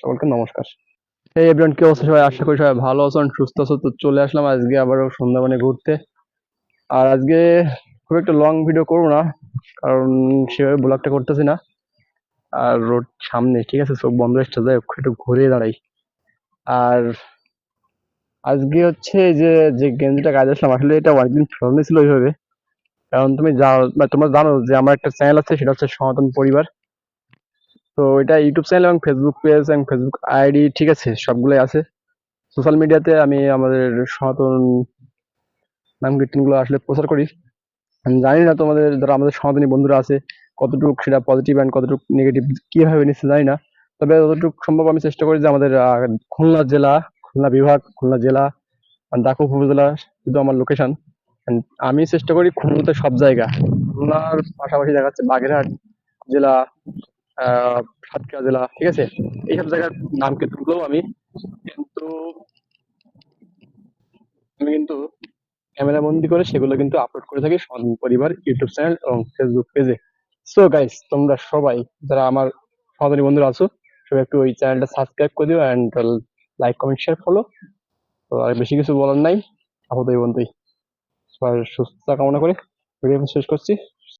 সকলকে নমস্কার। এই এভরিওয়ান কি অবস্থা সবাই? আশা করি সবাই ভালো আছেন সুস্থ আছো। তো চলে আসলাম আজকে আবারও সন্ধ্যাবনে ঘুরতে। আর আজকে খুব একটা লং ভিডিও করব না, কারণ সেভাবে ব্লগটা করতেছি না। আর রোড সামনে, ঠিক আছে? চোখ বন্ধ এসছে যাই একটু ঘুরে দাঁড়াই। আর আজকে হচ্ছে যে যে গেঞ্জিটা কাজ আসলাম আসলে এটা অনেকদিন ফেলনি ছিল ওইভাবে। কারণ তুমি যাও তোমরা জানো যে আমার একটা চ্যানেল আছে, সেটা হচ্ছে সনাতন পরিবার। তো এটা ইউটিউব চ্যানেল এবং ফেসবুক পেজ এবং ফেসবুক আইডি ঠিক আছে, সবগুলোই আছে। সোশ্যাল মিডিয়াতে আমি আমাদের সনাতন নাম কীর্তনগুলো আসলে প্রচার করি। জানি না তোমাদের যারা আমাদের সনাতনী বন্ধুরা আছে, কতটুকু সেটা পজিটিভ অ্যান্ড কতটুকু নেগেটিভ কীভাবে নিচ্ছে জানি না। তবে যতটুকু সম্ভব আমি চেষ্টা করি যে আমাদের খুলনা জেলা, খুলনা বিভাগ, খুলনা জেলা ডাকু উপজেলা শুধু আমার লোকেশন আমি চেষ্টা করি খুলনাতে সব জায়গা, খুলনার পাশাপাশি দেখা যাচ্ছে বাগেরহাট জেলা সাতক্ষীরা জেলা, ঠিক আছে? এইসব জায়গার নাম কীর্তনগুলো আমি, কিন্তু আমি কিন্তু ক্যামেরা বন্দি করে সেগুলো কিন্তু আপলোড করে থাকি সনাতন পরিবার ইউটিউব চ্যানেল এবং ফেসবুক পেজে সো গাইস তোমরা সবাই যারা আমার সনাতনী বন্ধুরা আছো, সবাই একটু ওই চ্যানেলটা সাবস্ক্রাইব করে দিও and like comment share follow তো আর বেশি কিছু বলার নাই। আপাতত এই পর্যন্তই। সবার সুস্থতা কামনা করে। ভিডিও শেষ করছি।